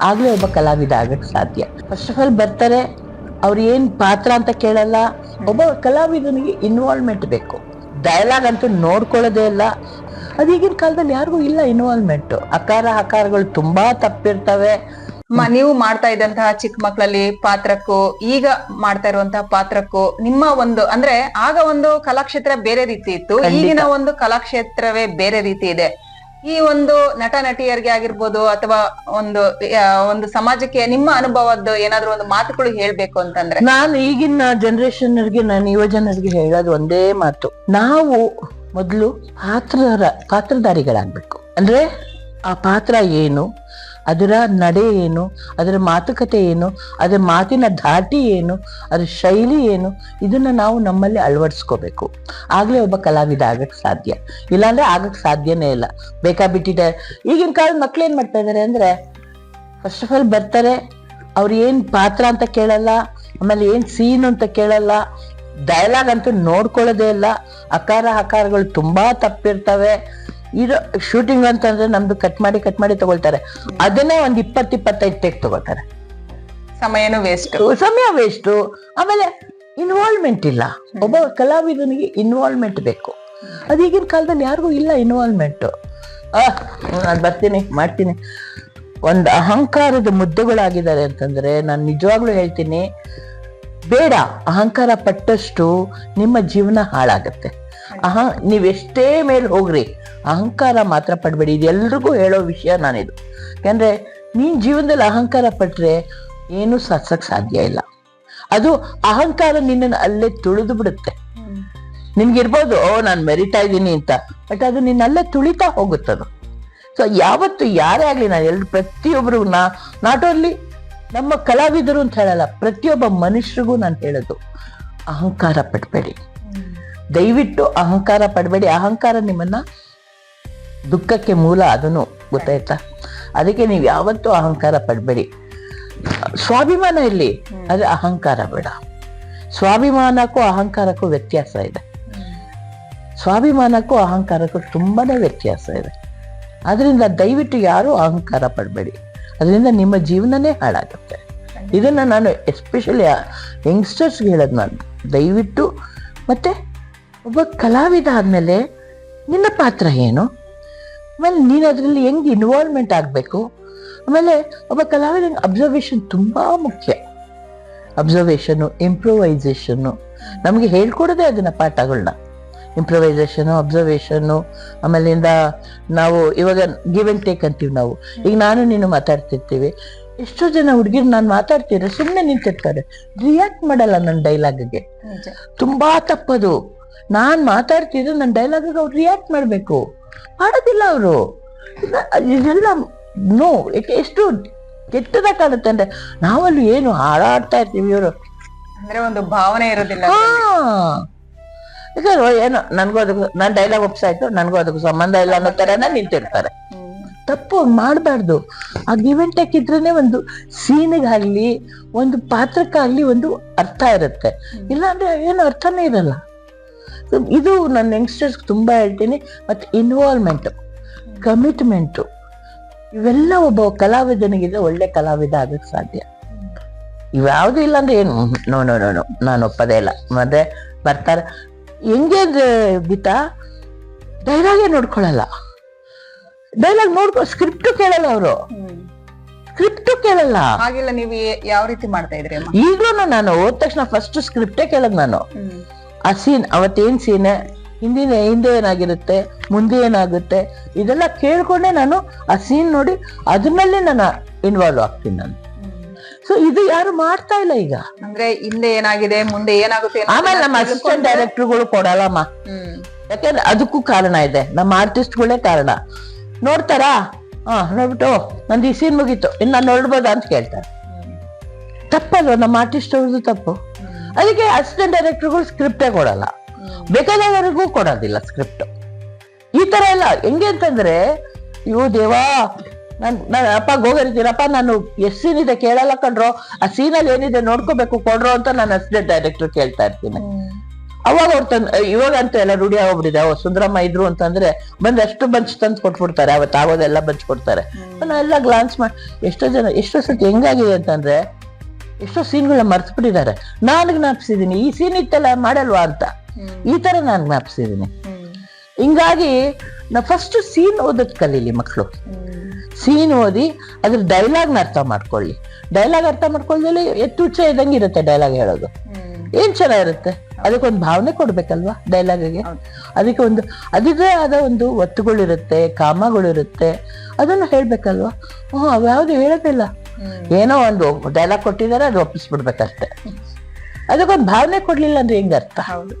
ಆಗ್ಲೇ ಒಬ್ಬ ಕಲಾವಿದ ಆಗಕ್ಕೆ ಸಾಧ್ಯ. ಫಸ್ಟ್ ಆಫ್ ಆಲ್ ಬರ್ತಾರೆ ಅವ್ರು ಏನ್ ಪಾತ್ರ ಅಂತ ಕೇಳಲ್ಲ. ಒಬ್ಬ ಕಲಾವಿದನಿಗೆ ಇನ್ವಾಲ್ವ್ಮೆಂಟ್ ಬೇಕು. ಡೈಲಾಗ್ ಅಂತೂ ನೋಡ್ಕೊಳ್ಳೋದೇ ಇಲ್ಲ. ಅದು ಈಗಿನ ಕಾಲದಲ್ಲಿ ಯಾರಿಗೂ ಇಲ್ಲ ಇನ್ವಾಲ್ವ್ಮೆಂಟ್ ಅಕಾರ ಹಕಾರಗಳು ತುಂಬಾ ತಪ್ಪಿರ್ತವೆ. ನೀವು ಮಾಡ್ತಾ ಇದ್ದಂತಹ ಚಿಕ್ಕ ಮಕ್ಕಳಲ್ಲಿ ಪಾತ್ರಕ್ಕೂ ಈಗ ಮಾಡ್ತಾ ಇರುವಂತಹ ಪಾತ್ರಕ್ಕೂ ನಿಮ್ಮ ಒಂದು ಅಂದ್ರೆ ಆಗ ಒಂದು ಕಲಾಕ್ಷೇತ್ರ ಬೇರೆ ರೀತಿ ಇತ್ತು. ಈಗಿನ ಒಂದು ಕಲಾಕ್ಷೇತ್ರವೇ ಬೇರೆ ರೀತಿ ಇದೆ. ಈ ಒಂದು ನಟ ನಟಿಯರಿಗೆ ಆಗಿರ್ಬೋದು ಅಥವಾ ಒಂದು ಒಂದು ಸಮಾಜಕ್ಕೆ ನಿಮ್ಮ ಅನುಭವದ್ದು ಏನಾದ್ರೂ ಒಂದು ಮಾತುಗಳು ಹೇಳ್ಬೇಕು ಅಂತಂದ್ರೆ? ನಾನು ಈಗಿನ ಜನರೇಷನ್ಗೆ ನಾನು ಯುವ ಜನರಿಗೆ ಹೇಳೋದು ಒಂದೇ ಮಾತು. ನಾವು ಮೊದಲು ಪಾತ್ರ ಪಾತ್ರಧಾರಿಗಳಾಗ್ಬೇಕು. ಅಂದ್ರೆ ಆ ಪಾತ್ರ ಏನು ಅದರ ನಡೆ ಏನು, ಅದರ ಮಾತುಕತೆ ಏನು, ಅದರ ಮಾತಿನ ಧಾಟಿ ಏನು, ಅದರ ಶೈಲಿ ಏನು, ಇದನ್ನ ನಾವು ನಮ್ಮಲ್ಲಿ ಅಳವಡಿಸ್ಕೋಬೇಕು. ಆಗ್ಲೇ ಒಬ್ಬ ಕಲಾವಿದ ಆಗಕ್ಕೆ ಸಾಧ್ಯ. ಇಲ್ಲಾಂದ್ರೆ ಆಗಕ್ಕೆ ಸಾಧ್ಯನೇ ಇಲ್ಲ. ಬೇಕಾಬಿಟ್ಟಿದೆ. ಈಗಿನ ಕಾಲದ ಮಕ್ಳು ಏನು ಮಾಡ್ತಾ ಇದ್ದಾರೆ ಅಂದ್ರೆ ಫಸ್ಟ್ ಆಫ್ ಆಲ್ ಬರ್ತಾರೆ, ಅವ್ರು ಏನು ಪಾತ್ರ ಅಂತ ಕೇಳಲ್ಲ, ಆಮೇಲೆ ಏನು ಸೀನ್ ಅಂತ ಕೇಳಲ್ಲ ಡೈಲಾಗ್ ಅಂತೂ ನೋಡ್ಕೊಳ್ಳೋದೇ ಇಲ್ಲ. ಅಕಾರ ಹಕಾರಗಳು ತುಂಬಾ ತಪ್ಪಿರ್ತವೆ. ಇರೋ ಶೂಟಿಂಗ್ ಅಂತಂದ್ರೆ ನಮ್ದು ಕಟ್ ಮಾಡಿ ಕಟ್ ಮಾಡಿ ತಗೊಳ್ತಾರೆ. ಅದನ್ನೇ ಒಂದ್ ಇಪ್ಪತ್ ಇಪ್ಪತ್ತೈದು ಟೇಕ್ ತಗೋತಾರೆ ಸಮಯನೂ ವೇಸ್ಟ್ ಸಮಯ ವೇಸ್ಟು ಆಮೇಲೆ ಇನ್ವಾಲ್ವ್ಮೆಂಟ್ ಇಲ್ಲ. ಒಬ್ಬ ಕಲಾವಿದನಿಗೆ ಇನ್ವಾಲ್ವ್ಮೆಂಟ್ ಬೇಕು. ಅದು ಈಗಿನ ಕಾಲದಲ್ಲಿ ಯಾರಿಗೂ ಇಲ್ಲ ಇನ್ವಾಲ್ವ್ಮೆಂಟ್ ನಾನು ಬರ್ತೀನಿ ಮಾಡ್ತೀನಿ. ಒಂದು ಅಹಂಕಾರದ ಮುದ್ದೆಗಳಾಗಿದ್ದಾರೆ ಅಂತಂದ್ರೆ ನಾನು ನಿಜವಾಗ್ಲೂ ಹೇಳ್ತೀನಿ ಬೇಡ. ಅಹಂಕಾರ ಪಟ್ಟಷ್ಟು ನಿಮ್ಮ ಜೀವನ ಹಾಳಾಗತ್ತೆ. ಅಹ ನೀವೆಷ್ಟೇ ಮೇಲೆ ಹೋಗ್ರಿ, ಅಹಂಕಾರ ಮಾತ್ರ ಪಡಬೇಡಿ. ಇದು ಹೇಳೋ ವಿಷಯ ನಾನಿದು. ಯಾಕಂದ್ರೆ, ನೀನ್ ಜೀವನದಲ್ಲಿ ಅಹಂಕಾರ ಪಟ್ರೆ ಏನೂ ಸಾಧಿಸಕ್ ಸಾಧ್ಯ ಇಲ್ಲ. ಅದು ಅಹಂಕಾರ ನಿನ್ನನ್ನು ಅಲ್ಲೇ ತುಳಿದು ಬಿಡುತ್ತೆ. ನಿನ್ಗಿರ್ಬೋದು ಓ, ನಾನು ಮೆರಿತಾ ಇದ್ದೀನಿ ಅಂತ, ಬಟ್ ಅದು ನಿನ್ನಲ್ಲೇ ತುಳಿತಾ ಹೋಗುತ್ತದು ಸೊ ಯಾವತ್ತು ಯಾರೇ ಆಗ್ಲಿ ನಾನು ಎಲ್ರು ಪ್ರತಿಯೊಬ್ಬರು ನಾ ನಾಟ್ ಓನ್ಲಿ ನಮ್ಮ ಕಲಾವಿದರು ಅಂತ ಹೇಳಲ್ಲ, ಪ್ರತಿಯೊಬ್ಬ ಮನುಷ್ಯರಿಗೂ ನಾನು ಹೇಳೋದು, ಅಹಂಕಾರ ಪಡ್ಬೇಡಿ. ದಯವಿಟ್ಟು ಅಹಂಕಾರ ಪಡಬೇಡಿ. ಅಹಂಕಾರ ನಿಮ್ಮನ್ನ ದುಃಖಕ್ಕೆ ಮೂಲ ಅದನ್ನು ಗೊತ್ತಾಯ್ತಾ? ಅದಕ್ಕೆ ನೀವು ಯಾವತ್ತೂ ಅಹಂಕಾರ ಪಡಬೇಡಿ. ಸ್ವಾಭಿಮಾನ ಇಲ್ಲಿ ಅದು ಅಹಂಕಾರ ಬೇಡ. ಸ್ವಾಭಿಮಾನಕ್ಕೂ ಅಹಂಕಾರಕ್ಕೂ ವ್ಯತ್ಯಾಸ ಇದೆ. ಸ್ವಾಭಿಮಾನಕ್ಕೂ ಅಹಂಕಾರಕ್ಕೂ ತುಂಬಾನೇ ವ್ಯತ್ಯಾಸ ಇದೆ. ಅದರಿಂದ ದಯವಿಟ್ಟು ಯಾರೂ ಅಹಂಕಾರ ಪಡಬೇಡಿ. ಅದರಿಂದ ನಿಮ್ಮ ಜೀವನನೇ ಹಾಳಾಗುತ್ತೆ. ಇದನ್ನ ನಾನು ಎಸ್ಪೆಷಲಿ ಯಂಗ್ಸ್ಟರ್ಸ್ಗೆ ಹೇಳೋದು ನಾನು. ದಯವಿಟ್ಟು ಮತ್ತೆ ಒಬ್ಬ ಕಲಾವಿದ ಆದಮೇಲೆ ನಿನ್ನ ಪಾತ್ರ ಏನು? ಆಮೇಲೆ ನೀನು ಅದರಲ್ಲಿ ಹೆಂಗೆ ಇನ್ವಾಲ್ವ್ಮೆಂಟ್ ಆಗಬೇಕು? ಆಮೇಲೆ ಒಬ್ಬ ಕಲಾವಿದನ ಅಬ್ಸರ್ವೇಷನ್ ತುಂಬ ಮುಖ್ಯ. ಅಬ್ಸರ್ವೇಷನ್ನು ಇಂಪ್ರೂವೈಸೇಷನ್ನು ನಮಗೆ ಹೇಳ್ಕೊಡೋದೆ ಅದನ್ನು ಪಾಠಗಳನ್ನ ಇಂಪ್ರೂವೈಸೇಷನು ಅಬ್ಸರ್ವೇಷನ್ನು ಆಮೇಲಿಂದ ನಾವು ಇವಾಗ ಗಿವ್ ಆ್ಯಂಡ್ ಟೇಕ್ ಅಂತೀವಿ ನಾವು. ಈಗ ನಾನು ನೀನು ಮಾತಾಡ್ತಿರ್ತೀವಿ. ಎಷ್ಟೋ ಜನ ಹುಡುಗಿರು ನಾನು ಮಾತಾಡ್ತಿದ್ರೆ ಸುಮ್ಮನೆ ನಿಂತಿರ್ತಾರೆ. ರಿಯಾಕ್ಟ್ ಮಾಡಲ್ಲ ನನ್ನ ಡೈಲಾಗ್ಗೆ. ತುಂಬಾ ತಪ್ಪದು. ನಾನ್ ಮಾತಾಡ್ತಿದ್ರೆ ನನ್ನ ಡೈಲಾಗ್ ಅವ್ರು ರಿಯಾಕ್ಟ್ ಮಾಡ್ಬೇಕು. ಮಾಡೋದಿಲ್ಲ ಅವರು. ಇದೆಲ್ಲ ನೋ ಎಷ್ಟು ಕೆಟ್ಟದ ಕಾಣುತ್ತೆ ಅಂದ್ರೆ ನಾವಲ್ಲಿ ಏನು ಹಾಡಾಡ್ತಾ ಇರ್ತೀವಿ ಇವರು. ಅಂದ್ರೆ ಒಂದು ಭಾವನೆ ಇರೋದಿಲ್ಲ ಯಾಕಂದ್ರೆ ಏನೋ ನನ್ಗೂ ಅದಕ್ಕೂ ನನ್ನ ಡೈಲಾಗ್ ಒಪ್ಸಾಯ್ತು ನನ್ಗೂ ಅದಕ್ಕೂ ಸಂಬಂಧ ಇಲ್ಲ ಅನ್ನೋ ತರನ ನಿಂತಿರ್ತಾರೆ. ತಪ್ಪು ಮಾಡಬಾರ್ದು. ಆ ಗಿವ್ ಅಂಡ್ ಟೇಕ್ ಇದ್ರೇನೆ ಒಂದು ಸೀನಿಗಾಗ್ಲಿ ಒಂದು ಪಾತ್ರಕ್ಕಾಗ್ಲಿ ಒಂದು ಅರ್ಥ ಇರುತ್ತೆ. ಇಲ್ಲಾಂದ್ರೆ ಏನು ಅರ್ಥನೇ ಇರಲ್ಲ. ಇದು ನನ್ನ ಯಂಗ್ಸ್ಟರ್ಸ್ ತುಂಬ ಹೇಳ್ತೀನಿ. ಮತ್ತು ಇನ್ವಾಲ್ವ್ಮೆಂಟು ಕಮಿಟ್ಮೆಂಟು ಇವೆಲ್ಲ ಒಬ್ಬ ಕಲಾವಿದನಿಗಿದ್ರೆ ಒಳ್ಳೆ ಕಲಾವಿದ ಆಗಕ್ಕೆ ಸಾಧ್ಯ. ಇವ್ಯಾವುದೂ ಇಲ್ಲ ಅಂದ್ರೆ ಏನು? ನೋ ನೋ ನೋ ನೋ ನಾನು ಒಪ್ಪದೇ ಇಲ್ಲ. ಮತ್ತೆ ಬರ್ತಾರೆ. ಹೆಂಗೆ ಗೀತಾ ಡೈಲಾಗೇ ನೋಡ್ಕೊಳ್ಳಲ್ಲ ಡೈಲಾಗ್ ನೋಡ್ಕೊ ಸ್ಕ್ರಿಪ್ಟು ಕೇಳಲ್ಲ ಅವರು. ಸ್ಕ್ರಿಪ್ಟು ಕೇಳಲ್ಲ. ಹಾಗೆಲ್ಲ ನೀವು ಯಾವ ರೀತಿ ಮಾಡ್ತಾ ಇದ್ರಿ ಈಗಲೂ ನಾನು ಹೋದ ತಕ್ಷಣ ಫಸ್ಟ್ ಸ್ಕ್ರಿಪ್ಟೇ ಕೇಳೋದು ನಾನು. ಆ ಸೀನ್ ಅವತ್ತೇನ್ ಸೀನ್? ಹಿಂದಿನ ಹಿಂದೆ ಏನಾಗಿರುತ್ತೆ ಮುಂದೆ ಏನಾಗುತ್ತೆ ಇದೆಲ್ಲ ಕೇಳಿಕೊಂಡೆ ನಾನು ಆ ಸೀನ್ ನೋಡಿ ಅದ್ರಲ್ಲೇ ನಾನು ಇನ್ವಾಲ್ವ್ ಆಗ್ತೀನಿ ನಾನು. ಸೊ ಇದು ಯಾರು ಮಾಡ್ತಾ ಇಲ್ಲ ಈಗ? ಅಂದ್ರೆ ಹಿಂದೆ ಏನಾಗಿದೆ ಮುಂದೆ ಏನಾಗುತ್ತೆ ಆಮೇಲೆ ನಮ್ಮ ಅಸಿಸ್ಟೆಂಟ್ ಡೈರೆಕ್ಟರ್ಗಳು ಕೊಡಲ್ಲಮ್ಮ. ಯಾಕಂದ್ರೆ ಅದಕ್ಕೂ ಕಾರಣ ಇದೆ. ನಮ್ಮ ಆರ್ಟಿಸ್ಟ್ಗಳೇ ಕಾರಣ. ನೋಡ್ತಾರಾ? ಹಾ ನೋಡ್ಬಿಟ್ಟು ನಂದು ಈ ಸೀನ್ ಮುಗೀತು. ಇನ್ನು ನಾನು ನೋಡ್ಬೋದಾ ಅಂತ ಕೇಳ್ತಾರೆ. ತಪ್ಪಲ್ವ? ನಮ್ಮ ಆರ್ಟಿಸ್ಟ್ ಅವ್ರದ್ದು ತಪ್ಪು. ಅದಕ್ಕೆ ಅಸಿಸ್ಟೆಂಟ್ ಡೈರೆಕ್ಟರ್ಗಳು ಸ್ಕ್ರಿಪ್ಟೇ ಕೊಡಲ್ಲ. ಬೇಕಾದವರಿಗೂ ಕೊಡೋದಿಲ್ಲ ಸ್ಕ್ರಿಪ್ಟ್ ಈ ತರ ಎಲ್ಲ ಹೆಂಗೆ ಅಂತಂದ್ರೆ ಇವು ದೇವಾ ನನ್ ನಾನು ಅಪ್ಪ ಹೋಗಿರ್ತೀನಪ್ಪ ನಾನು ಎಷ್ಟ್ ಸೀನ್ ಇದೆ ಕೇಳಲ್ಲ ಕಣ್ರೋ ಆ ಸೀನಲ್ಲಿ ಏನಿದೆ ನೋಡ್ಕೋಬೇಕು ಕೊಡ್ರೋ ಅಂತ ನಾನು ಅಸಿಸ್ಟೆಂಟ್ ಡೈರೆಕ್ಟರ್ ಕೇಳ್ತಾ ಇರ್ತೀನಿ. ಅವಾಗ ಅವ್ರು ತಂದ್ ಇವಾಗ ಅಂತ ಎಲ್ಲ ರೂಢಿ ಆಗೋಗ್ಬಿಟ್ಟಿದೆ. ಅವ ಸುಂದರಮ್ಮ ಇದ್ರು ಅಂತಂದ್ರೆ ಬಂದ್ ಅಷ್ಟು ಬಂಚ್ ತಂದು ಕೊಟ್ಬಿಡ್ತಾರೆ. ಅವತ್ತು ಆಗೋದೆಲ್ಲ ಬಂಚ್ ಕೊಡ್ತಾರೆ. ಎಲ್ಲ ಗ್ಲಾನ್ಸ್ ಮಾಡಿ ಎಷ್ಟೋ ಜನ ಎಷ್ಟೋ ಸತಿ ಹೆಂಗಾಗಿದೆ ಅಂತಂದ್ರೆ ಎಷ್ಟೋ ಸೀನ್ಗಳನ್ನ ಮರ್ತು ಬಿಟ್ಟಿದ್ದಾರೆ ನಾನು ಜ್ಞಾಪಿಸಿದೀನಿ. ಈ ಸೀನ್ ಇತ್ತಲ್ಲ ಮಾಡಲ್ವಾ ಅಂತ. ಈ ತರ ನಾನು ಜ್ಞಾಪಿಸಿದೀನಿ. ಹಿಂಗಾಗಿ ನಾ ಫಸ್ಟ್ ಸೀನ್ ಓದೋದ್ ಕಲೀಲಿ ಮಕ್ಕಳು ಸೀನ್ ಓದಿ ಅದ್ರ ಡೈಲಾಗ್ನ ಅರ್ಥ ಮಾಡ್ಕೊಳ್ಳಿ. ಡೈಲಾಗ್ ಅರ್ಥ ಮಾಡ್ಕೊಳ್ಳಿ ಎತ್ತುಚ್ಚ ಇದ್ದಂಗೆ ಇರುತ್ತೆ ಡೈಲಾಗ್ ಹೇಳೋದು. ಏನ್ ಚೆನ್ನಾಗಿರುತ್ತೆ? ಅದಕ್ಕೊಂದು ಭಾವನೆ ಕೊಡ್ಬೇಕಲ್ವಾ ಡೈಲಾಗಿಗೆ? ಅದಕ್ಕೆ ಒಂದು ಅದಿದೇ ಆದ ಒಂದು ಒತ್ತುಗಳಿರುತ್ತೆ ಕಾಮಗಳಿರುತ್ತೆ. ಅದನ್ನು ಹೇಳ್ಬೇಕಲ್ವಾ? ಹ್ಮ್ ಅವ್ಯಾವ್ದು ಹೇಳೋದಿಲ್ಲ ಏನೋ ಒಂದು ಡೈಲಾಗ್ ಕೊಟ್ಟಿದ್ದಾರೆ ಅದು ಒಪ್ಪಿಸ್ಬಿಡ್ಬೇಕಷ್ಟೆ. ಅದಕ್ಕೊಂದು ಭಾವನೆ ಕೊಡ್ಲಿಲ್ಲ ಅಂದ್ರೆ ಹೆಂಗ್ ಅರ್ಥ ಹೌದು.